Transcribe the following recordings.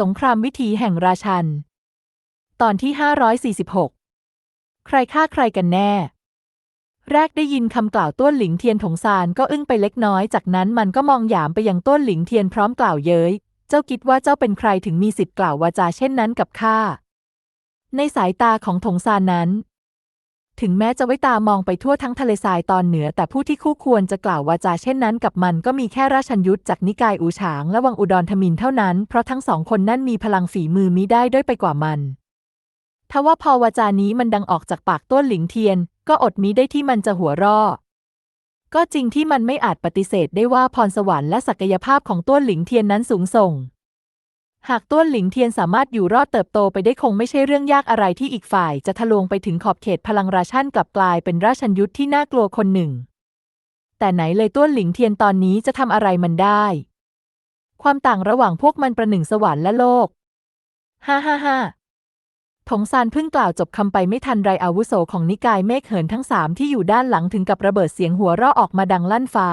สงครามวิถีแห่งราชัน ตอนที่ 546 ใครฆ่าใครกันแน่ แรกได้ยินคำกล่าวต้วนหลิงเทียนถงซานก็อึ้งไปเล็กน้อย จากนั้นมันก็มองหยามไปยังต้วนหลิงเทียนพร้อมกล่าวเย้ย เจ้าคิดว่าเจ้าเป็นใครถึงมีสิทธิ์กล่าววาจาเช่นนั้นกับข้า ในสายตาของถงซานนั้น ถึงแม้จะไว้ตามองไปทั่วทั้งทะเลทรายตอนเหนือ แต่ผู้ที่คู่ควรจะกล่าววาจาเช่นนั้นกับมันก็มีแค่ราชันยุทธจากนิกายอูฉางและวังอุดรธมินเท่านั้น เพราะทั้งสองคนนั่นมีพลังฝีมือมิได้ด้อยไปกว่ามันทว่าพอวาจานี้มันดังออกจากปากต้นหลิงเทียน ก็อดมิได้ที่มันจะหัวราะก็จริงที่มันไม่อาจปฏิเสธได้ว่าพรสวรรค์และศักยภาพของต้นหลิงเทียนนั้นสูงส่ง หากต้วนหลิงเทียนสามารถอยู่รอดเติบโตไปได้คงไม่ใช่เรื่องยากอะไรที่อีกฝ่าย จะทะลวงไปถึงขอบเขตพลังราชันกลับกลายเป็นราชันยุทธที่น่ากลัวคนหนึ่ง แต่ไหนเลยต้วนหลิงเทียนตอนนี้จะทำอะไรมันได้ ความต่างระหว่างพวกมันประหนึ่งสวรรค์และโลกฮ่าฮ่าฮ่าถงซานเพิ่งกล่าวจบคำไปไม่ทันไรอาวุโสของนิกายเมฆเหินทั้งสามที่อยู่ด้านหลังถึงกับระเบิดเสียงหัวเราะออกมาดังลั่นฟ้า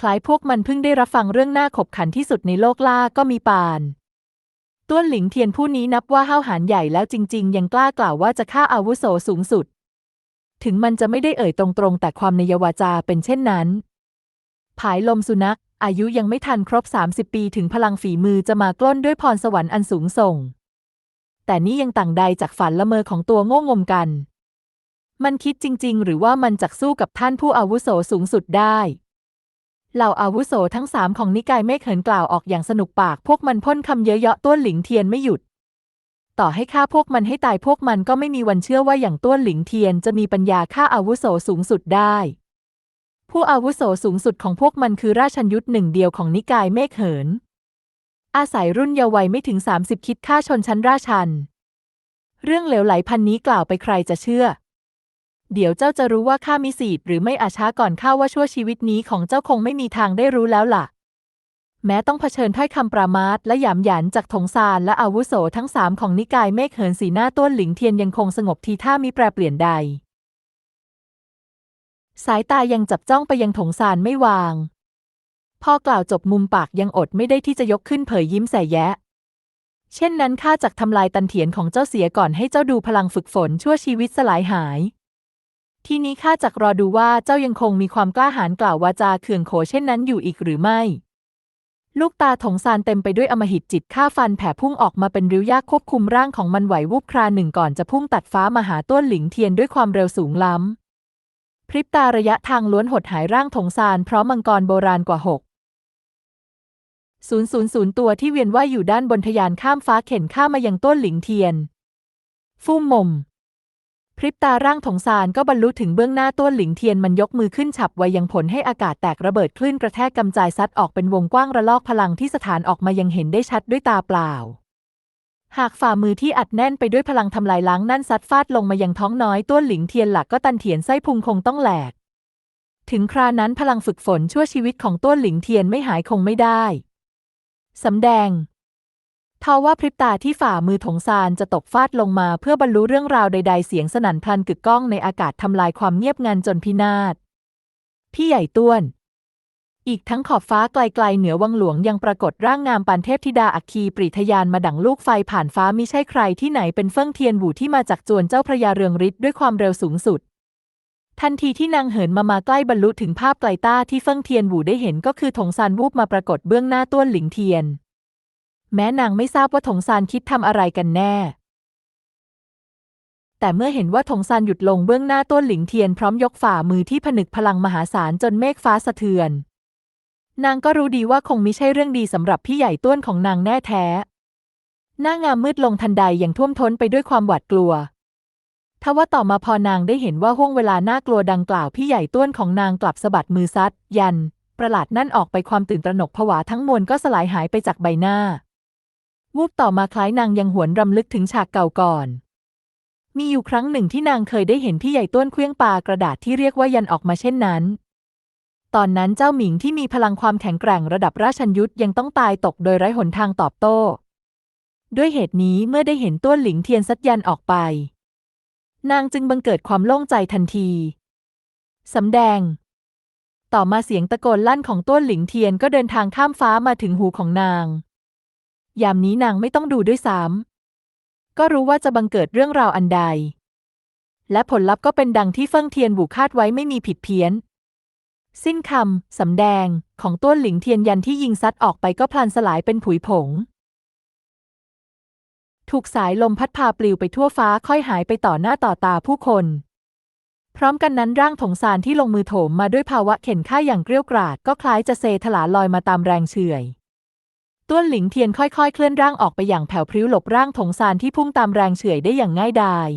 คล้ายพวกมันเพิ่งได้รับฟังเรื่องหน่าขบขันที่สุดในโลกล่าก็มีปาน ต้วนหลิงเทียนผู้นี้นับว่าห้าวหาญใหญ่แล้วจริง ๆ ยังกล้ากล่าวว่าจะฆ่าอาวุโสสูงสุด ถึงมันจะไม่ได้เอ่ยตรงๆ แต่ความในยวาจาเป็นเช่นนั้น ผายลมสุนัข อายุยังไม่ทันครบ 30 ปีถึงพลังฝีมือจะมากล้นด้วยพรสวรรค์อันสูงส่ง แต่นี่ยังต่างใดจากฝันละเมอของตัวโง่งมกัน มันคิดจริง ๆ หรือว่ามันจักสู้กับท่านผู้อาวุโสสูงสุดได้ เหล่าอาวุโสทั้งสามของนิกายเมฆเหินกล่าวออกอย่างสนุกปาก พวกมันพ่นคำเยอะๆต้วนหลิงเทียนไม่หยุด ต่อให้ฆ่าพวกมันให้ตายพวกมันก็ไม่มีวันเชื่อว่าอย่างต้วนหลิงเทียนจะมีปัญญาฆ่าอาวุโสสูงสุดได้ ผู้อาวุโสสูงสุดของพวกมันคือราชันยุทธหนึ่งเดียวของนิกายเมฆเหิน อาศัยรุ่นเยาว์วัยไม่ถึง 30 คิดฆ่าชนชั้นราชัน เรื่องเหลวไหลพันนี้กล่าวไปใครจะเชื่อ เดี๋ยวเจ้าจะรู้ว่าข้ามีสิทธิ์หรือไม่อาช้าก่อนข้าว่าชั่วชีวิตนี้ของเจ้าคงไม่มีทางได้รู้แล้วล่ะ แม้ต้องเผชิญถ้อยคำปรามาสและหยามหยันจากถงซานและอาวุโสทั้งสามของนิกายเมฆเหินสีหน้าต้นหลิงเทียนยังคงสงบทีท่ามิแปรเปลี่ยนใด สายตายังจับจ้องไปยังถงซานไม่วาง พอกล่าวจบมุมปากยังอดไม่ได้ที่จะยกขึ้นเผยยิ้มใส่แยะเช่นนั้นข้าจักทำลายตันเถียนของเจ้าเสียก่อนให้เจ้าดูพลังฝึกฝนชั่วชีวิตสลายหาย ทีนี้ข้าจักรอดูว่าเจ้ายังคงมีความกล้าหาญกล่าววาจาเขื่องโขเช่นนั้นอยู่อีกหรือไม่ ลูกตาถงซานเต็มไปด้วยอมหิตจิตฆ่าฟันแผ่พุ่งออกมาเป็นริ้วยากควบคุมร่างของมันไหววุบคราหนึ่งก่อนจะพุ่งตัดฟ้ามาหาต้นหลิงเทียนด้วยความเร็วสูงล้ำ พริบตาระยะทางล้วนหดหายร่างถงซานพร้อมมังกรโบราณกว่าหกศูนย์ศูนย์ศูนย์ตัวที่เวียนว่ายอยู่ด้านบนทยานข้ามฟ้าเข็นข้ามายังต้นหลิงเทียนฟู่มม พริบตาร่างถงซานก็บรรลุถึงเบื้องหน้าต้วนหลิงเทียนมันยกมือขึ้นฉับไวยังผลให้อากาศแตกระเบิดคลื่นกระแทกกำจายซัดออกเป็นวงกว้างระลอกพลังที่สถานออกมายังเห็นได้ชัดด้วยตาเปล่า หากฝ่ามือที่อัดแน่นไปด้วยพลังทำลายล้างนั่นซัดฟาดลงมายังท้องน้อยต้วนหลิงเทียนหลักก็ตันเถียนไส้พุงคงต้องแหลก ถึงครานั้นพลังฝึกฝนชั่วชีวิตของต้วนหลิงเทียนไม่หายคงไม่ได้สำแดง ทว่าพริบตาที่ฝ่ามือถงซานจะตกฟาดลงมาเพื่อบรรลุเรื่องราวใด ๆ เสียงสนั่นพลันกึกก้องในอากาศทำลายความเงียบงันจนพินาศ พี่ใหญ่ต้วน อีกทั้งขอบฟ้าไกลๆเหนือวังหลวงยังปรากฏร่างงามปานเทพธิดาอัคคีปริทยานมาดังลูกไฟผ่านฟ้ามิใช่ใครที่ไหนเป็นเฟิ่งเทียนหูที่มาจากจวนเจ้าพระยาเรืองฤทธิ์ด้วยความเร็วสูงสุด ทันทีที่นางเหินมามาใกล้บรรลุถึงภาพไกลต้าที่เฟิ่งเทียนหูได้เห็นก็คือถงซานวูบมาปรากฏเบื้องหน้าต้วนหลิงเทียน แม้นางไม่ทราบว่าถงซานคิดทำอะไรกันแน่ แต่เมื่อเห็นว่าถงซานหยุดลงเบื้องหน้าต้นหลิงเทียนพร้อมยกฝ่ามือที่ผนึกพลังมหาศาลจนเมฆฟ้าสะเทือน นางก็รู้ดีว่าคงมิใช่เรื่องดีสำหรับพี่ใหญ่ต้วนของนางแน่แท้ หน้างามมืดลงทันใดอย่างท่วมท้นไปด้วยความหวาดกลัวทว่าต่อมาพอนางได้เห็นว่าห่วงเวลาน่ากลัวดังกล่าวพี่ใหญ่ต้วนของนางกลับสะบัดมือซัด ยัน ประหลาดนั่นออกไปความตื่นตระหนกผวาทั้งมวลก็สลายหายไปจากใบหน้า วูบต่อมาคล้ายนางยังหวนรำลึกถึงฉากเก่าก่อน มีอยู่ครั้งหนึ่งที่นางเคยได้เห็นพี่ใหญ่ต้วนเคลื่องปากระดาษที่เรียกว่ายันออกมาเช่นนั้น ตอนนั้นเจ้าหมิงที่มีพลังความแข็งแกร่งระดับราชันยุทธยังต้องตายตกโดยไร้หนทางตอบโต้ ด้วยเหตุนี้เมื่อได้เห็นต้วนหลิงเทียนซัดยันออกไป นางจึงบังเกิดความโล่งใจทันทีสำแดง ต่อมาเสียงตะโกนลั่นของต้วนหลิงเทียนก็เดินทางข้ามฟ้ามาถึงหูของนาง ยามนี้นางไม่ต้องดูด้วยซ้ำก็รู้ว่าจะบังเกิดเรื่องราวอันใด และผลลัพธ์ก็เป็นดังที่เฟิ่งเทียนบูคาดไว้ไม่มีผิดเพี้ยน สิ้นคำสำแดงของต้วนหลิงเทียนยันที่ยิงซัดออกไปก็พลันสลายเป็นผุยผง ถูกสายลมพัดพาปลิวไปทั่วฟ้าค่อยหายไปต่อหน้าต่อตาผู้คน พร้อมกันนั้นร่างถงซานที่ลงมือโถมมาด้วยภาวะเข็นฆ่าอย่างเกรี้ยวกราดก็คล้ายจะเซถลาลอยมาตามแรงเฉื่อย ต้วนหลิงเทียนค่อยๆ เคลื่อนร่างออกไปอย่างแผ่วพริ้วหลบร่างถงซานที่พุ่งตามแรงเฉื่อยได้อย่างง่ายดาย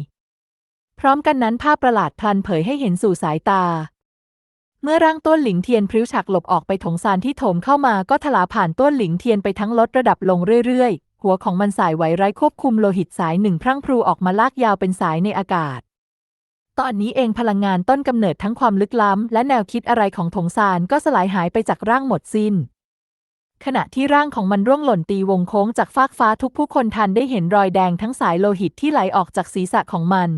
พร้อมกันนั้นภาพประหลาดพลันเผยให้เห็นสู่สายตา เมื่อร่างต้วนหลิงเทียนพริ้วฉักหลบออกไปถงซานที่โถมเข้ามาก็ถลาผ่านต้วนหลิงเทียนไปทั้งลดระดับลงเรื่อยๆ หัวของมันสายไหวไร้ควบคุมโลหิตสายหนึ่งพรั่งพรูออกมาลากยาวเป็นสายในอากาศตอนนี้เองพลังงานต้นกำเนิดทั้งความลึกล้ำ และแนวคิดอะไรของถงซานก็สลายหายไปจากร่างหมดสิ้น ขณะที่ร่างของมันร่วงหล่นตีวงโค้งจากฟากฟ้าทุกผู้คนทันได้เห็นรอยแดงทั้งสายโลหิตที่ไหลออกจากศีรษะของมัน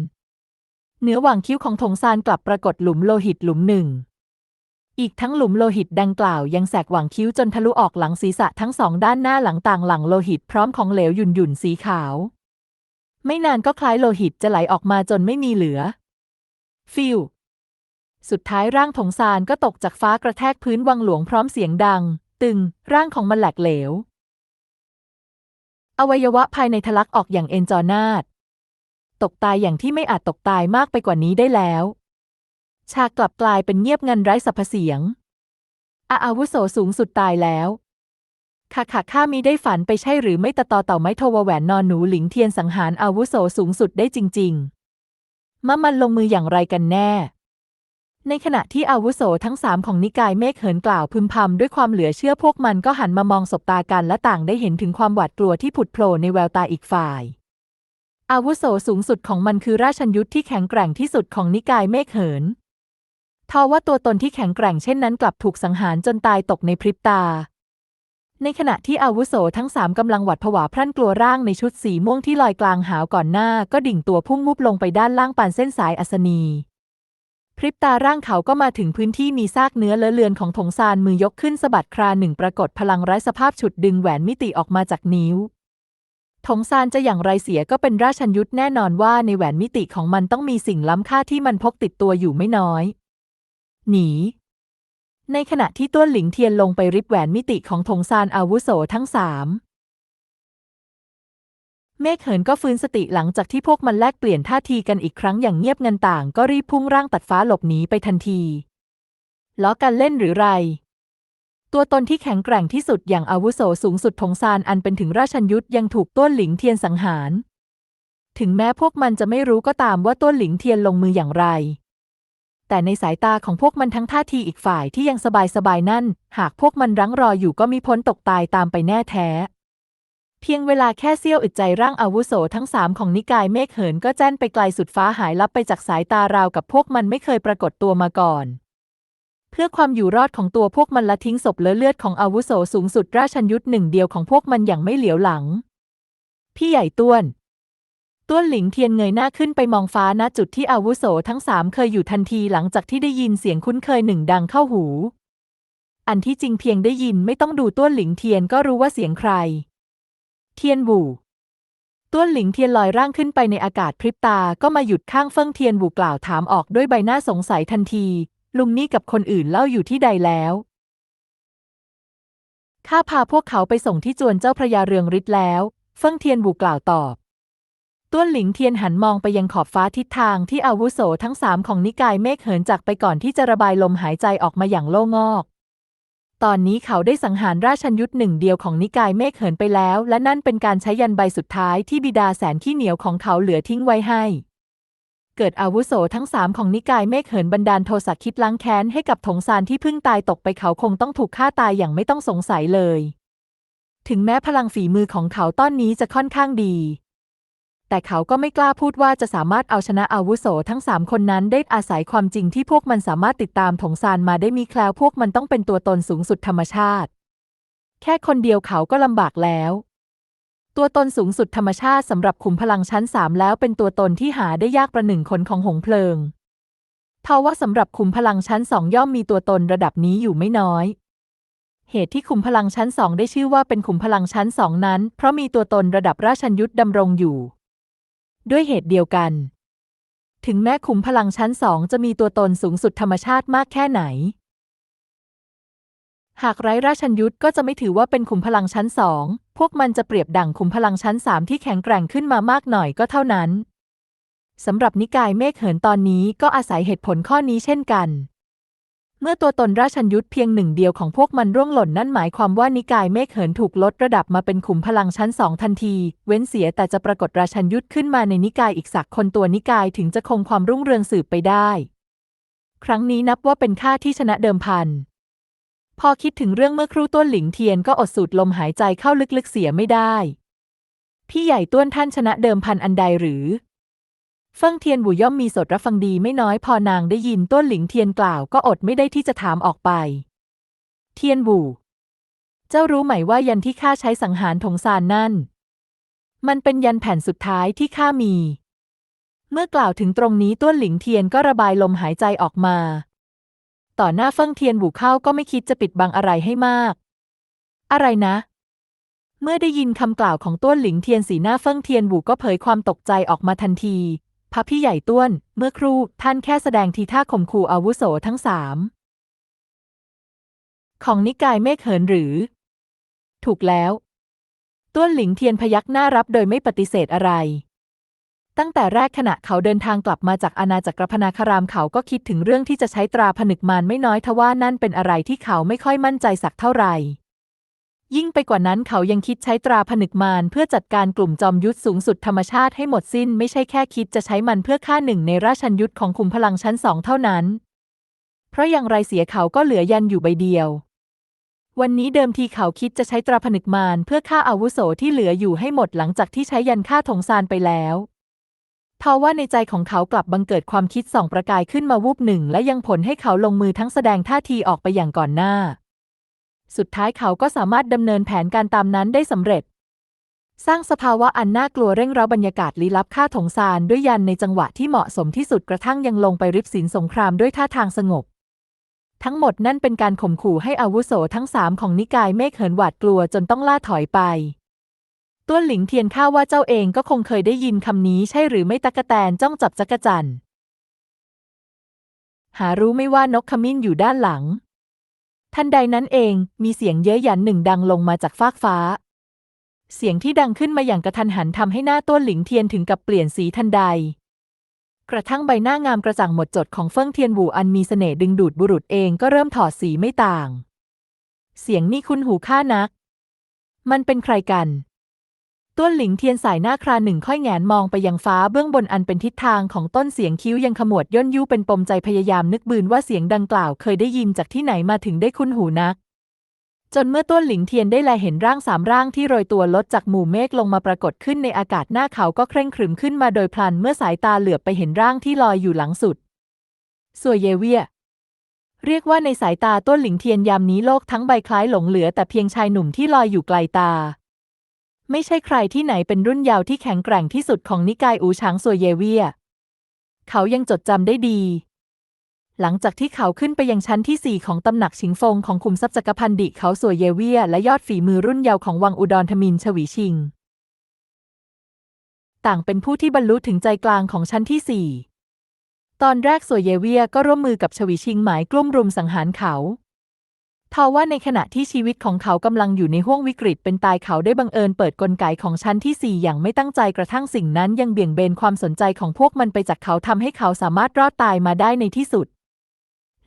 เนื้อหว่างคิ้วของถงซานกลับปรากฏหลุมโลหิตหลุมหนึ่ง อีกทั้งหลุมโลหิตดังกล่าวยังแสกหว่างคิ้วจนทะลุออกหลังศีรษะทั้งสองด้านหน้าหลังต่างหลังโลหิตพร้อมของเหลวหยุ่นหยุ่นสีขาว ไม่นานก็คล้ายโลหิตจะไหลออกมาจนไม่มีเหลือ ฟิวสุดท้ายร่างถงซานก็ตกจากฟ้ากระแทกพื้นวังหลวงพร้อมเสียงดัง ตึง ร่างของมันแหลกเหลว อวัยวะภายในทะลักออกอย่างเอนจอนาดตกตายอย่างที่ไม่อาจตกตายมากไปกว่านี้ได้แล้ว ฉากกลับกลายเป็นเงียบงันไร้สรรพเสียง อาอาวุโสสูงสุดตายแล้วค่ะค่ะข้ามีได้ฝันไปใช่หรือไม่ตะตอเต่าไม้โทวแหวนนอนหนูหลิงเทียนสังหารอาวุโสสูงสุดได้จริง ๆมะมันลงมืออย่างไรกันแน่ ในขณะที่อาวุโสทั้งสามของนิกายเมฆเหินกล่าวพึมพำด้วยความเหลือเชื่อพวกมันก็หันมามองสบตากันและต่างได้เห็นถึงความหวาดกลัวที่ผุดโผล่ในแววตาอีกฝ่าย อาวุโสสูงสุดของมันคือราชัญยุทธที่แข็งแกร่งที่สุดของนิกายเมฆเหินทว่าตัวตนที่แข็งแกร่งเช่นนั้นกลับถูกสังหารจนตายตกในพริบตา ในขณะที่อาวุโสทั้งสามกำลังหวาดผวาพรั่นกลัวร่างในชุดสีม่วงที่ลอยกลางหาวก่อนหน้า ก็ดิ่งตัวพุ่งมุบลงไปด้านล่างปานเส้นสายอัศนี พริบตาร่างเขาก็มาถึงพื้นที่มีซากเนื้อเลอะเลือนของถงซานมือยกขึ้นสะบัดคราหนึ่งปรากฏพลังไร้สภาพฉุดดึงแหวนมิติออกมาจากนิ้วถงซานจะอย่างไรเสียก็เป็นราชัญยุทธ์แน่นอนว่าในแหวนมิติของมันต้องมีสิ่งล้ำค่าที่มันพกติดตัวอยู่ไม่น้อย หนี ในขณะที่ต้วนหลิงเทียนลงไปริบแหวนมิติของถงซานอาวุโสทั้งสาม เมฆเหินก็ฟื้นสติหลังจากที่พวกมันแลกเปลี่ยนท่าทีกันอีกครั้งอย่างเงียบงันต่าง ก็รีบพุ่งร่างตัดฟ้าหลบหนีไปทันที ล้อกันเล่นหรือไร ตัวตนที่แข็งแกร่งที่สุดอย่างอาวุโสสูงสุดถงซานอันเป็นถึงราชัญยุทธยังถูกต้วนหลิงเทียนสังหาร ถึงแม้พวกมันจะไม่รู้ก็ตามว่าต้วนหลิงเทียนลงมืออย่างไร แต่ในสายตาของพวกมันทั้งท่าทีอีกฝ่ายที่ยังสบายๆนั่น หากพวกมันรั้งรออยู่ก็มีพ้นตกตายตามไปแน่แท้ เพียงเวลาแค่เสี้ยวอึดใจร่างอาวุโสทั้งสามของนิกายเมฆเหินก็แจ้นไปไกลสุดฟ้าหายลับไปจากสายตาราวกับพวกมันไม่เคยปรากฏตัวมาก่อน เพื่อความอยู่รอดของตัวพวกมันละทิ้งศพเลอะเลือดของอาวุโสสูงสุดราชัญยุทธหนึ่งเดียวของพวกมันอย่างไม่เหลียวหลัง พี่ใหญ่ต้วนต้วนหลิงเทียนเงยหน้าขึ้นไปมองฟ้าณจุดที่อาวุโสทั้งสามเคยอยู่ทันทีหลังจากที่ได้ยินเสียงคุ้นเคยหนึ่งดังเข้าหู อันที่จริงเพียงได้ยินไม่ต้องดูต้วนหลิงเทียนก็รู้ว่าเสียงใคร เทียนบู่ต้วนหลิงเทียนลอยร่างขึ้นไปในอากาศพริบตาก็มาหยุดข้างเฟิ่งเทียนบู่กล่าวถามออกด้วยใบหน้าสงสัยทันที ลุงนี่กับคนอื่นเล่าอยู่ที่ใดแล้วข้าพาพวกเขาไปส่งที่จวนเจ้าพระยาเรืองฤทธิ์แล้ว เฟิ่งเทียนบู่กล่าวตอบต้วนหลิงเทียนหันมองไปยังขอบฟ้าทิศทางที่อาวุโสทั้งสามของนิกายเมฆเหินจากไปก่อนที่จะระบายลมหายใจออกมาอย่างโล่งอก ตอนนี้เขาได้สังหารราชัญยุทธหนึ่งเดียวของนิกายเมฆเหินไปแล้ว และนั่นเป็นการใช้ยันใบสุดท้ายที่บิดาแสนขี้เหนียวของเขาเหลือทิ้งไว้ให้ เกิดอาวุโสทั้งสามของนิกายเมฆเหินบันดาลโทสะคิดล้างแค้นให้กับถงซานที่เพิ่งตายตกไปเขาคงต้องถูกฆ่าตายอย่างไม่ต้องสงสัยเลย ถึงแม้พลังฝีมือของเขาตอนนี้จะค่อนข้างดี แต่เขาก็ไม่กล้าพูดว่าจะสามารถเอาชนะอาวุโสทั้งสามคนนั้นได้อาศัยความจริงที่พวกมันสามารถติดตามถงซานมาได้มีแคล้วพวกมันต้องเป็นตัวตนสูงสุดธรรมชาติ แค่คนเดียวเขาก็ลำบากแล้ว ตัวตนสูงสุดธรรมชาติสำหรับขุมพลังชั้นสามแล้วเป็นตัวตนที่หาได้ยากประหนึ่งคนของหงเพลิงทว่าสำหรับขุมพลังชั้นสองย่อมมีตัวตนระดับนี้อยู่ไม่น้อยเหตุที่ขุมพลังชั้นสองได้ชื่อว่าเป็นขุมพลังชั้นสองนั้น เพราะมีตัวตนระดับราชันยุทธดำรงอยู่ ด้วยเหตุเดียวกัน ถึงแม้ขุมพลังชั้นสองจะมีตัวตนสูงสุดธรรมชาติมากแค่ไหน หากไร้ราชันยุทธก็จะไม่ถือว่าเป็นขุมพลังชั้นสอง พวกมันจะเปรียบดั่งขุมพลังชั้นสามที่แข็งแกร่งขึ้นมามากหน่อยก็เท่านั้นสำหรับนิกายเมฆเหินตอนนี้ก็อาศัยเหตุผลข้อนี้เช่นกัน เมื่อตัวตนราชันยุทธเพียงหนึ่งเดียวของพวกมันร่วงหล่นนั่นหมายความว่านิกายเมฆเหินถูกลดระดับมาเป็นขุมพลังชั้นสองทันที เว้นเสียแต่จะปรากฏราชันยุทธขึ้นมาในนิกายอีกสักคนตัวนิกายถึงจะคงความรุ่งเรืองสืบไปได้ ครั้งนี้นับว่าเป็นค่าที่ชนะเดิมพัน พอคิดถึงเรื่องเมื่อครู่ต้วนหลิงเทียนก็อดสูดลมหายใจเข้าลึกๆเสียไม่ได้ พี่ใหญ่ต้วนท่านชนะเดิมพันอันใดหรือ เฟิงเทียนหูย่อมมีสดรับฟังดีไม่น้อยพอนางได้ยินต้วนหลิงเทียนกล่าวก็อดไม่ได้ที่จะถามออกไป เทียนหูเจ้ารู้ไหมว่ายันที่ข้าใช้สังหารถงซานนั่น มันเป็นยันแผ่นสุดท้ายที่ข้ามี เมื่อกล่าวถึงตรงนี้ต้วนหลิงเทียนก็ระบายลมหายใจออกมา ต่อหน้าเฟิงเทียนหูเข้าก็ไม่คิดจะปิดบังอะไรให้มาก อะไรนะ เมื่อได้ยินคำกล่าวของต้วนหลิงเทียนสีหน้าเฟิงเทียนหูก็เผยความตกใจออกมาทันที พระพี่ใหญ่ต้วน เมื่อครู่ท่านแค่แสดงทีท่าข่มขู่อาวุโสทั้งสาม ของนิกายเมฆเหินหรือ ถูกแล้ว ต้วนหลิงเทียนพยักหน้ารับโดยไม่ปฏิเสธอะไร ตั้งแต่แรกขณะเขาเดินทางกลับมาจากอาณาจักรพนาคารามเขาก็คิดถึงเรื่องที่จะใช้ตราผนึกมารไม่น้อยทว่านั่นเป็นอะไรที่เขาไม่ค่อยมั่นใจสักเท่าไหร่ ยิ่งไปกว่านั้นเขายังคิดใช้ตราผนึกมารเพื่อจัดการกลุ่มจอมยุทธสูงสุดธรรมชาติให้หมดสิ้น ไม่ใช่แค่คิดจะใช้มันเพื่อฆ่าหนึ่งในราชันยุทธของขุมพลังชั้นสองเท่านั้น เพราะอย่างไรเสียเขาก็เหลือยันอยู่ใบเดียว วันนี้เดิมทีเขาคิดจะใช้ตราผนึกมารเพื่อฆ่าอาวุโสที่เหลืออยู่ให้หมดหลังจากที่ใช้ยันฆ่าถงซานไปแล้วทว่าในใจของเขากลับบังเกิดความคิดส่องประกายขึ้นมาวูบหนึ่งและยังผลให้เขาลงมือทั้งแสดงท่าทีออกไปอย่างก่อนหน้า สุดท้ายเขาก็สามารถดำเนินแผนการตามนั้นได้สำเร็จ สร้างสภาวะอันน่ากลัวเร่งเร้าบรรยากาศลี้ลับฆ่าถงซานด้วยยันในจังหวะที่เหมาะสมที่สุดกระทั่งยังลงไปริบสินสงครามด้วยท่าทางสงบ ทั้งหมดนั่นเป็นการข่มขู่ให้อาวุโสทั้งสามของนิกายเมฆเหินหวาดกลัวจนต้องล่าถอยไปต้วนหลิงเทียนข้าว่าเจ้าเองก็คงเคยได้ยินคำนี้ใช่หรือไม่ตะกะแตนจ้องจับจักรจันหารู้ไม่ว่านกขมิ้นอยู่ด้านหลัง ทันใดนั้นเองมีเสียงเย้ยหยันหนึ่งดังลงมาจากฟากฟ้า เสียงที่ดังขึ้นมาอย่างกระทันหันทำให้หน้าต้วนหลิงเทียนถึงกับเปลี่ยนสีทันใด กระทั่งใบหน้างามกระจ่างหมดจดของเฟิ่งเทียนหูอันมีเสน่ห์ดึงดูดบุรุษเองก็เริ่มถอดสีไม่ต่าง เสียงนี่คุ้นหูข้านัก มันเป็นใครกัน ต้วนหลิงเทียนสายหน้าคราหนึ่งค่อยแงนมองไปยังฟ้าเบื้องบนอันเป็นทิศทางของต้นเสียงคิ้วยังขมวดย่นยูเป็นปมใจพยายามนึกบืนว่าเสียงดังกล่าวเคยได้ยินจากที่ไหนมาถึงได้คุ้นหูนัก จนเมื่อต้วนหลิงเทียนได้แลเห็นร่างสามร่างที่โรยตัวลดจากหมู่เมฆลงมาปรากฏขึ้นในอากาศหน้าเขาก็เคร่งครึมขึ้นมาโดยพลันเมื่อสายตาเหลือบไปเห็นร่างที่ลอยอยู่หลังสุดส่วยเยเวียเรียกว่าในสายตาต้นหลิงเทียนยามนี้โลกทั้งใบคล้ายหลงเหลือแต่เพียงชายหนุ่มที่ลอยอยู่ไกลตา ไม่ใช่ใครที่ไหนเป็นรุ่นยาวที่แข็งแกร่งที่สุดของนิกายอูช้างส่วยเยเวีย เขายังจดจำได้ดี หลังจากที่เขาขึ้นไปยังชั้นที่สี่ของตำหนักชิงฟงของคุมทรัพย์จักรพันดิเขาส่วยเยเวีย และยอดฝีมือรุ่นเยาว์ของวังอุดรธมินชวีชิง ต่างเป็นผู้ที่บรรลุถึงใจกลางของชั้นที่สี่ตอนแรกส่วยเยเวียก็ร่วมมือกับชวีชิงหมายกลุ่มรุมสังหารเขา ทว่าในขณะที่ชีวิตของเขากำลังอยู่ในห้วงวิกฤตเป็นตายเขาได้บังเอิญเปิดกลไกของชั้นที่สี่อย่างไม่ตั้งใจกระทั่งสิ่งนั้นยังเบี่ยงเบนความสนใจของพวกมันไปจากเขาทำให้เขาสามารถรอดตายมาได้ในที่สุด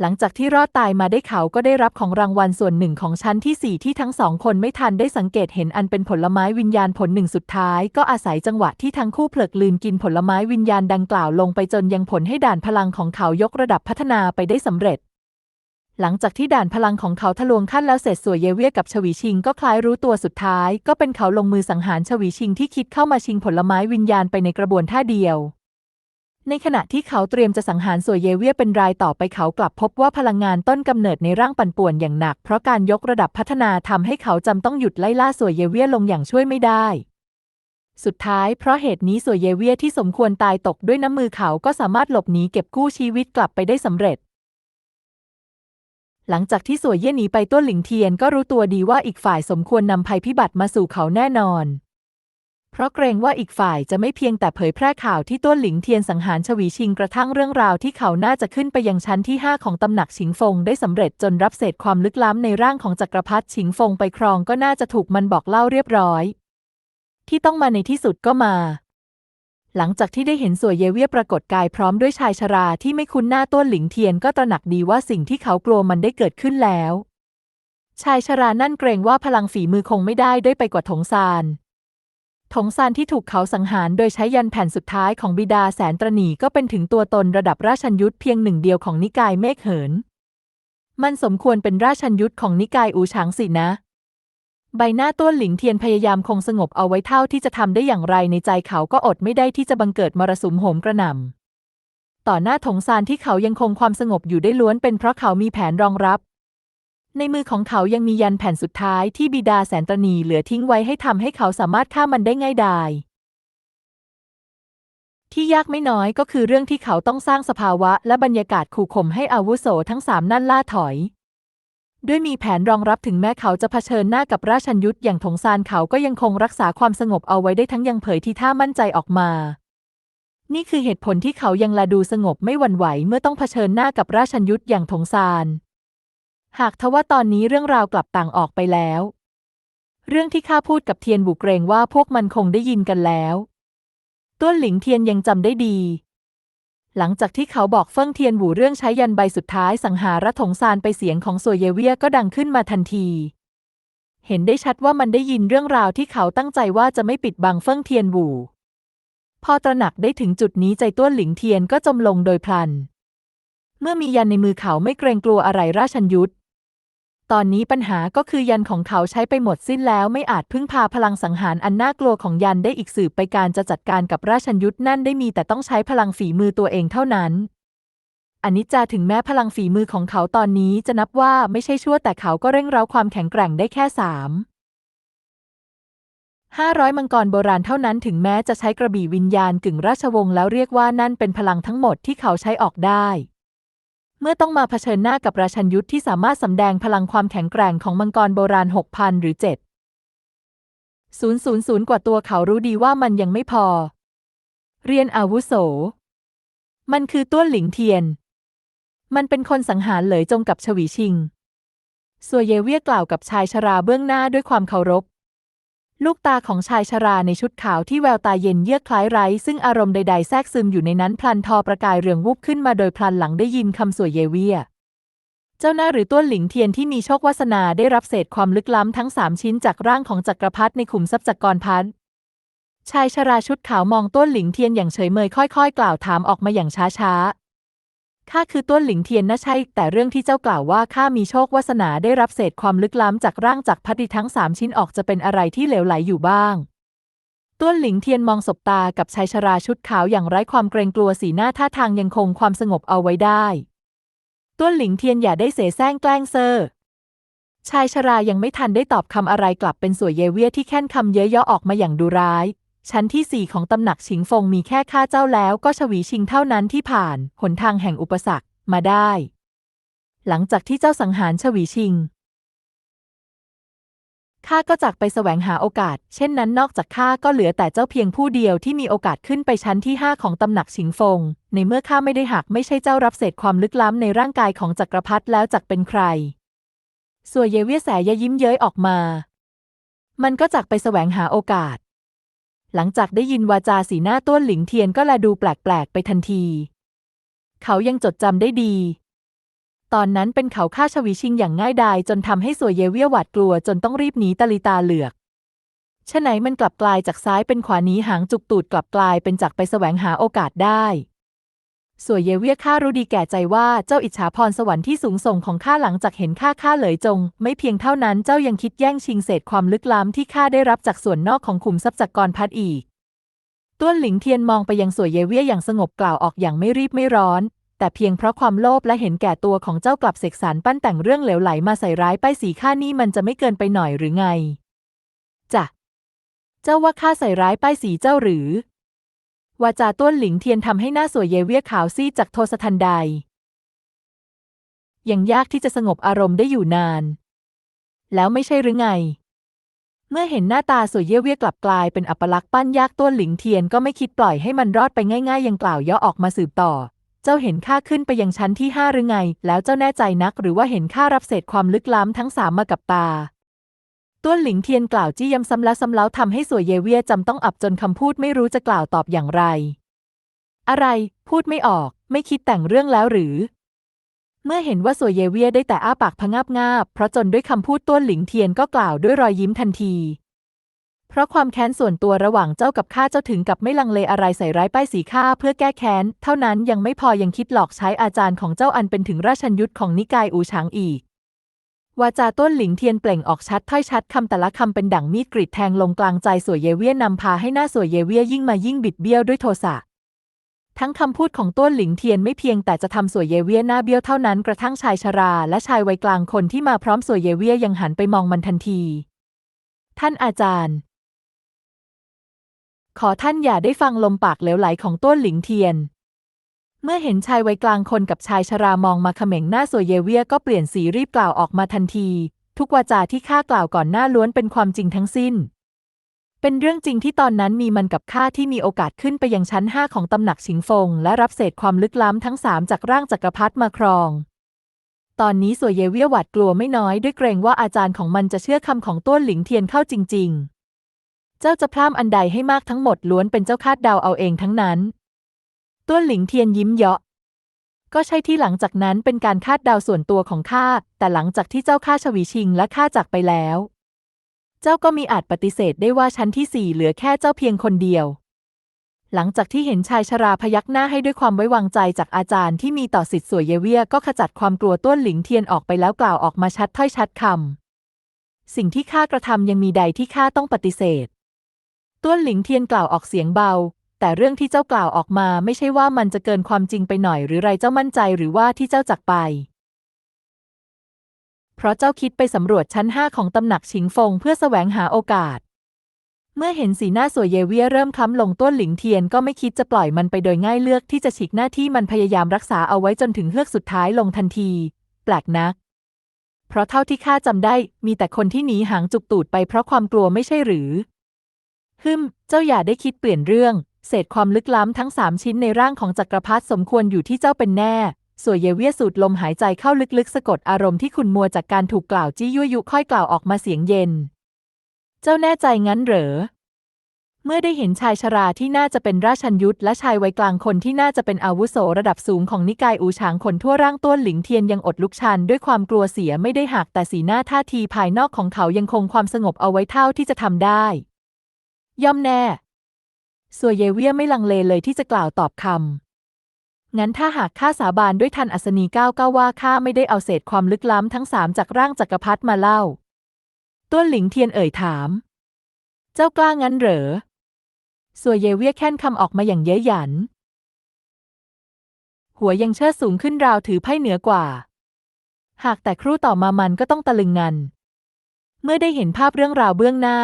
หลังจากที่รอดตายมาได้เขาก็ได้รับของรางวัลส่วนหนึ่งของชั้นที่สี่ที่ทั้งสองคนไม่ทันได้สังเกตเห็นอันเป็นผลไม้วิญญาณผลหนึ่งสุดท้าย ก็อาศัยจังหวะที่ทั้งคู่เพลิกลืนกินผลไม้วิญญาณดังกล่าวลงไปจนยังผลให้ด่านพลังของเขายกระดับพัฒนาไปได้สำเร็จ หลังจากที่ด่านพลังของเขาทะลวงขั้นแล้วเสร็จสวยเยเวียกับชวีชิงก็คล้ายรู้ตัวสุดท้าย ก็เป็นเขาลงมือสังหารชวีชิงที่คิดเข้ามาชิงผลไม้วิญญาณไปในกระบวนท่าเดียว ในขณะที่เขาเตรียมจะสังหารสวยเยเวียเป็นรายต่อไปเขากลับพบว่าพลังงานต้นกำเนิดในร่างปั่นป่วนอย่างหนัก เพราะการยกระดับพัฒนาทำให้เขาจำต้องหยุดไล่ล่าสวยเยเวียลงอย่างช่วยไม่ได้สุดท้ายเพราะเหตุนี้สวยเยเวียที่สมควรตายตกด้วยน้ำมือเขาก็สามารถหลบหนีเก็บกู้ชีวิตกลับไปได้สำเร็จ หลังจากที่สวยเย่หนีไปต้นหลิงเทียนก็รู้ตัวดีว่าอีกฝ่ายสมควรนำภัยพิบัติมาสู่เขาแน่นอน เพราะเกรงว่าอีกฝ่ายจะไม่เพียงแต่เผยแพร่ข่าวที่ต้นหลิงเทียนสังหารชวีชิงกระทั่งเรื่องราวที่เขาน่าจะขึ้นไปยังชั้นที่ 5 ของตำหนักฉิงฟงได้สำเร็จจนรับเศษความลึกล้ำในร่างของจักรพรรดิฉิงฟงไปครองก็น่าจะถูกมันบอกเล่าเรียบร้อย ที่ต้องมาในที่สุดก็มา หลังจากที่ได้เห็นสวยเยเวียปรากฏกายพร้อมด้วยชายชราที่ไม่คุ้นหน้าต้นหลิงเทียนก็ตระหนักดีว่าสิ่งที่เขากลัวมันได้เกิดขึ้นแล้ว ชายชรานั่นเกรงว่าพลังฝีมือคงไม่ได้ด้อยไปกว่าถงซานถงซานที่ถูกเขาสังหารโดยใช้ยันแผ่นสุดท้ายของบิดาแสนตรณีก็เป็นถึงตัวตนระดับราชัญยุทธเพียงหนึ่งเดียวของนิกายเมฆเหิน มันสมควรเป็นราชัญยุทธของนิกายอูฉางสินะ ใบหน้าต้วนหลิงเทียนพยายามคงสงบเอาไว้เท่าที่จะทำได้อย่างไรในใจเขาก็อดไม่ได้ที่จะบังเกิดมรสุมโหมกระหน่ำต่อหน้าถงซานที่เขายังคงความสงบอยู่ได้ล้วนเป็นเพราะเขามีแผนรองรับ ในมือของเขายังมียันแผ่นสุดท้ายที่บิดาแสนตรณีเหลือทิ้งไว้ให้ทำให้เขาสามารถฆ่ามันได้ง่ายดายที่ยากไม่น้อยก็คือเรื่องที่เขาต้องสร้างสภาวะและบรรยากาศขู่ข่มให้อาวุโสทั้งสามนั่นล่าถอย ด้วยมีแผนรองรับถึงแม้เขาจะเผชิญหน้ากับราชันยุทธอย่างถงซานเขาก็ยังคงรักษาความสงบเอาไว้ได้ทั้งยังเผยที่ท่ามั่นใจออกมา นี่คือเหตุผลที่เขายังละดูสงบไม่หวั่นไหวเมื่อต้องเผชิญหน้ากับราชันยุทธอย่างถงซาน หากทว่าตอนนี้เรื่องราวกลับต่างออกไปแล้ว เรื่องที่ข้าพูดกับเทียนบุเกรงว่าพวกมันคงได้ยินกันแล้ว ต้วนหลิงเทียนยังจำได้ดี หลังจากที่เขาบอกเฟิ่งเทียนหูเรื่องใช้ยันใบสุดท้ายสังหารถงซานไปเสียงของโซเยเวียก็ดังขึ้นมาทันที เห็นได้ชัดว่ามันได้ยินเรื่องราวที่เขาตั้งใจว่าจะไม่ปิดบังเฟิ่งเทียนหูพอตระหนักได้ถึงจุดนี้ใจต้วนหลิงเทียนก็จมลงโดยพลัน เมื่อมียันในมือเขาไม่เกรงกลัวอะไรราชันยุทธ ตอนนี้ปัญหาก็คือยันของเขาใช้ไปหมดสิ้นแล้วไม่อาจพึ่งพาพลังสังหารอันน่ากลัวของยันได้อีกสืบไปการจะจัดการกับราชันยุทธ์นั่นได้มีแต่ต้องใช้พลังฝีมือตัวเองเท่านั้นอันนี้จาถึงแม้พลังฝีมือของเขาตอนนี้จะนับว่าไม่ใช่ชั่วแต่เขาก็เร่งเร้าความแข็งแกร่งได้แค่สามห้าร้อยมังกรโบราณเท่านั้นถึงแม้จะใช้กระบี่วิญญาณกึ่งราชวงศ์แล้วเรียกว่านั่นเป็นพลังทั้งหมดที่เขาใช้ออกได้ เมื่อต้องมาเผชิญหน้ากับราชันยุทธที่สามารถสำแดงพลังความแข็งแกร่งของมังกรโบราณหกพันหรือเจ็ดศูนย์ศูนย์ศูนย์กว่าตัวเขารู้ดีว่ามันยังไม่พอ เรียนอาวุโส มันคือต้วนหลิงเทียน มันเป็นคนสังหารเหลยจงกับชวีชิง สัวเยเวียกล่าวกับชายชราเบื้องหน้าด้วยความเคารพ ลูกตาของชายชราในชุดขาวที่แววตาเย็นเยือกคล้ายไร้ ซึ่งอารมณ์ใดๆแทรกซึมอยู่ในนั้นพลันทอประกายเรืองวูบขึ้นมาโดยพลันหลังได้ยินคำสัวเยเวียเจ้าหน้าหรือต้วนหลิงเทียนที่มีโชควาสนาได้รับเศษความลึกล้ำทั้งสามชิ้นจากร่างของจักรพรรดิในขุมทรัพย์จักรพัฒชายชราชุดขาวมองต้วนหลิงเทียนอย่างเฉยเมยค่อยๆ กล่าวถามออกมาอย่างช้าๆ ข้าคือต้วนหลิงเทียนนะใช่ แต่เรื่องที่เจ้ากล่าวว่าข้ามีโชควาสนาได้รับเศษความลึกล้ำจากร่างจักพรรดิทั้งสามชิ้นออกจะเป็นอะไรที่เหลวไหลอยู่บ้างต้วนหลิงเทียนมองสบตากับชายชราชุดขาวอย่างไร้ความเกรงกลัวสีหน้าท่าทางยังคงความสงบเอาไว้ได้ต้วนหลิงเทียนอย่าได้เสแสร้งแกล้งเซอร์ชายชรายังไม่ทันได้ตอบคำอะไรกลับเป็นสวยเยเวียที่แค่นคำเย้ยย่อออกมาอย่างดูร้าย ชั้นที่สี่ของตำหนักชิงฟงมีแค่ข้าเจ้าแล้วก็ชวีชิงเท่านั้นที่ผ่านหนทางแห่งอุปสรรคมาได้ หลังจากที่เจ้าสังหารชวีชิงข้าก็จากไปแสวงหาโอกาส เช่นนั้นนอกจากข้าก็เหลือแต่เจ้าเพียงผู้เดียวที่มีโอกาสขึ้นไปชั้นที่ห้าของตำหนักชิงฟง ในเมื่อข้าไม่ได้หากไม่ใช่เจ้ารับเศษความลึกล้ำในร่างกายของจักรพรรดิแล้วจักเป็นใคร ส่วนเยเวียแสยยิ้มเย้ยออกมา มันก็จากไปแสวงหาโอกาส หลังจากได้ยินวาจาสีหน้าต้วนหลิงเทียนก็แลดูแปลกๆไปทันที เขายังจดจำได้ดี ตอนนั้นเป็นเขาฆ่าชวีชิงอย่างง่ายดายจนทำให้สวยเยเวียหวาดกลัวจนต้องรีบหนีตาลิตาเหลือกฉะไหนมันกลับกลายจากซ้ายเป็นขวานี้หางจุกตูดกลับกลายเป็นจากไปแสวงหาโอกาสได้ สวยเยเวียข้ารู้ดีแก่ใจว่าเจ้าอิจฉาพรสวรรค์ที่สูงส่งของข้าหลังจากเห็นข้าข้าเหลยจง ไม่เพียงเท่านั้นเจ้ายังคิดแย่งชิงเศษความลึกล้ำที่ข้าได้รับจากส่วนนอกของขุมทรัพย์จักกรพัดอีก ต้วนหลิงเทียนมองไปยังสวยเยเวียอย่างสงบกล่าวออกอย่างไม่รีบไม่ร้อน แต่เพียงเพราะความโลภและเห็นแก่ตัวของเจ้ากลับเสกสรรปั้นแต่งเรื่องเหลวไหลมาใส่ร้ายป้ายสีข้านี่มันจะไม่เกินไปหน่อยหรือไงจ้ะเจ้าว่าข้าใส่ร้ายป้ายสีเจ้าหรือ วาจาต้วนหลิงเทียนทำให้หน้าสวยเยเวียขาวซีดจากโทสทันใด ยังยากที่จะสงบอารมณ์ได้อยู่นาน แล้วไม่ใช่หรือไง เมื่อเห็นหน้าตาสวยเยี่ยเวียกลับกลายเป็นอัปลักษณ์ปั้นยากต้วนหลิงเทียนก็ไม่คิดปล่อยให้มันรอดไปง่ายๆ ยังกล่าวย่อออกมาสืบต่อ เจ้าเห็นข้าขึ้นไปยังชั้นที่ห้าหรือไง แล้วเจ้าแน่ใจนัก หรือว่าเห็นข้ารับเศษความลึกล้ำทั้งสามมากับตา ต้วนหลิงเทียนกล่าวจี้ย้ำซ้ำแล้วซ้ำเล้าทำให้สวยเยเวียจำต้องอับจนคำพูดไม่รู้จะกล่าวตอบอย่างไร อะไร พูดไม่ออก ไม่คิดแต่งเรื่องแล้วหรือ เมื่อเห็นว่าสวยเยเวียได้แต่อ้าปากพงาบงาบเพราะจนด้วยคำพูดต้วนหลิงเทียนก็กล่าวด้วยรอยยิ้มทันที เพราะความแค้นส่วนตัวระหว่างเจ้ากับข้าเจ้าถึงกับไม่ลังเลอะไรใส่ร้ายป้ายสีข้าเพื่อแก้แค้น เท่านั้นยังไม่พอยังคิดหลอกใช้อาจารย์ของเจ้าอันเป็นถึงราชันยุทธของนิกายอูฉางอีก วาจาต้นหลิงเทียนเปล่งออกชัดถ้อยชัดคำแต่ละคำเป็นดั่งมีดกรีดแทงลงกลางใจสวยเยเวียนำพาให้หน้าสวยเยเวียยิ่งมายิ่งบิดเบี้ยวด้วยโทสะทั้งคำพูดของต้นหลิงเทียนไม่เพียงแต่จะทำสวยเยเวียหน้าเบี้ยวเท่านั้นกระทั่งชายชรา และชายวัยกลางคนที่มาพร้อมสวยเยเวียยังหันไปมองมันทันที ท่านอาจารย์ ขอท่านอย่าได้ฟังลมปากเหลวไหลของต้นหลิงเทียน เมื่อเห็นชายวัยกลางคนกับชายชรามองมาเขม่งหน้าสวยเยเวียก็เปลี่ยนสีรีบกล่าวออกมาทันที ทุกวาจาที่ข้ากล่าวก่อนหน้าล้วนเป็นความจริงทั้งสิ้น เป็นเรื่องจริงที่ตอนนั้นมีมันกับข้าที่มีโอกาสขึ้นไปยังชั้นห้าของตำหนักชิงฟง และรับเศษความลึกล้ำทั้งสามจากร่างจักรพรรดิมาครอง ตอนนี้สวยเยเวียหวาดกลัวไม่น้อยด้วยเกรงว่าอาจารย์ของมันจะเชื่อคำของต้วนหลิงเทียนเข้าจริง ๆ เจ้าจะพร่ำอันใดให้มากทั้งหมดล้วนเป็นเจ้าคาดเดาเอาเองทั้งนั้น ต้วนหลิงเทียนยิ้มเยาะ ก็ใช่ที่หลังจากนั้นเป็นการคาดเดาส่วนตัวของข้า แต่หลังจากที่เจ้าข้าชวีชิงและข้าจากไปแล้ว เจ้าก็มีอาจปฏิเสธได้ว่าชั้นที่สี่เหลือแค่เจ้าเพียงคนเดียว หลังจากที่เห็นชายชราพยักหน้าให้ด้วยความไว้วางใจจากอาจารย์ที่มีต่อสิทธิ์สวยเยเวียก็ขจัดความกลัวต้วนหลิงเทียนออกไปแล้วกล่าวออกมาชัดถ้อยชัดคำสิ่งที่ข้ากระทำยังมีใดที่ข้าต้องปฏิเสธต้วนหลิงเทียนกล่าวออกเสียงเบา แต่เรื่องที่เจ้ากล่าวออกมาไม่ใช่ว่ามันจะเกินความจริงไปหน่อยหรือไรเจ้ามั่นใจหรือว่าที่เจ้าจักไป เพราะเจ้าคิดไปสำรวจชั้นห้าของตำหนักชิงฟงเพื่อแสวงหาโอกาส เมื่อเห็นสีหน้าสวยเยเวียเริ่มคล้ำลงต้นหลิงเทียนก็ไม่คิดจะปล่อยมันไปโดยง่ายเลือกที่จะฉีกหน้าที่มันพยายามรักษาเอาไว้จนถึงเฮือกสุดท้ายลงทันที แปลกนัก เพราะเท่าที่ข้าจำได้ มีแต่คนที่หนีหางจุกตูดไปเพราะความกลัวไม่ใช่หรือฮึมเจ้าอย่าได้คิดเปลี่ยนเรื่อง เศษความลึกล้ำทั้งสามชิ้นในร่างของจักรพรรดิสมควรอยู่ที่เจ้าเป็นแน่ส่วยเยเวียสูดลมหายใจเข้าลึกๆ สะกดอารมณ์ที่ขุนมัวจากการถูกกล่าวจี้ยั่วยุค่อยกล่าวออกมาเสียงเย็น เจ้าแน่ใจงั้นเหรอ เมื่อได้เห็นชายชราที่น่าจะเป็นราชันยุทธและชายวัยกลางคนที่น่าจะเป็นอาวุโสระดับสูงของนิกายอูฉางคนทั่วร่างต้วนหลิงเทียนยังอดลุกชันด้วยความกลัวเสียไม่ได้หักแต่สีหน้าท่าทีภายนอกของเขายังคงความสงบเอาไว้เท่าที่จะทำได้ ย่อมแน่ สัวเยเวียไม่ลังเลเลยที่จะกล่าวตอบคำ งั้นถ้าหากข้าสาบานด้วยทันอัศนีก้าวก้าว่าข้าไม่ได้เอาเศษความลึกล้ำทั้งสามจากร่างจักรพรรดิมาเล่า ต้วนหลิงเทียนเอ่ยถาม เจ้ากล้างั้นเหรอสัวเยเวียแค้นคำออกมาอย่างเย้ยหยัน หัวยังเชิดสูงขึ้นราวถือไพ่เหนือกว่า หากแต่ครู่ต่อมามันก็ต้องตะลึงงัน เมื่อได้เห็นภาพเรื่องราวเบื้องหน้า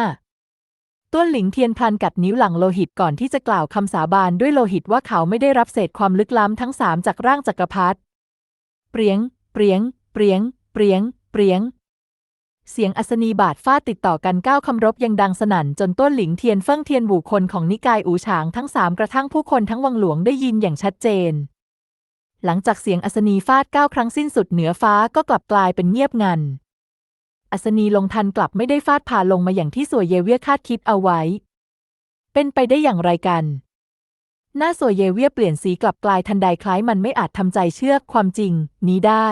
ต้วนหลิงเทียนพลันกัดนิ้วหลังโลหิตก่อนที่จะกล่าวคำสาบานด้วยโลหิตว่าเขาไม่ได้รับเศษความลึกล้ำทั้งสามจากร่างจักรพรรดิ เปรียง เปรียง เปรียง เปรียง เปรียง เสียงอัศนีบาดฟาดติดต่อกันเก้าคำรบยังดังสนั่นจนต้นหลิงเทียนเฟิ่งเทียนบูคนของนิกายอูฉางทั้งสามกระทั่งผู้คนทั้งวังหลวงได้ยินอย่างชัดเจน หลังจากเสียงอัศนีฟาดเก้าครั้งสิ้นสุดเหนือฟ้าก็กลับกลายเป็นเงียบงัน อัศนีลงทันกลับไม่ได้ฟาดผ่าลงมาอย่างที่สวยเยเวียคาดคิดเอาไว้ เป็นไปได้อย่างไรกัน หน้าสวยเยเวียเปลี่ยนสีกลับกลายทันใดคล้ายมันไม่อาจทำใจเชื่อความจริง นี้ได้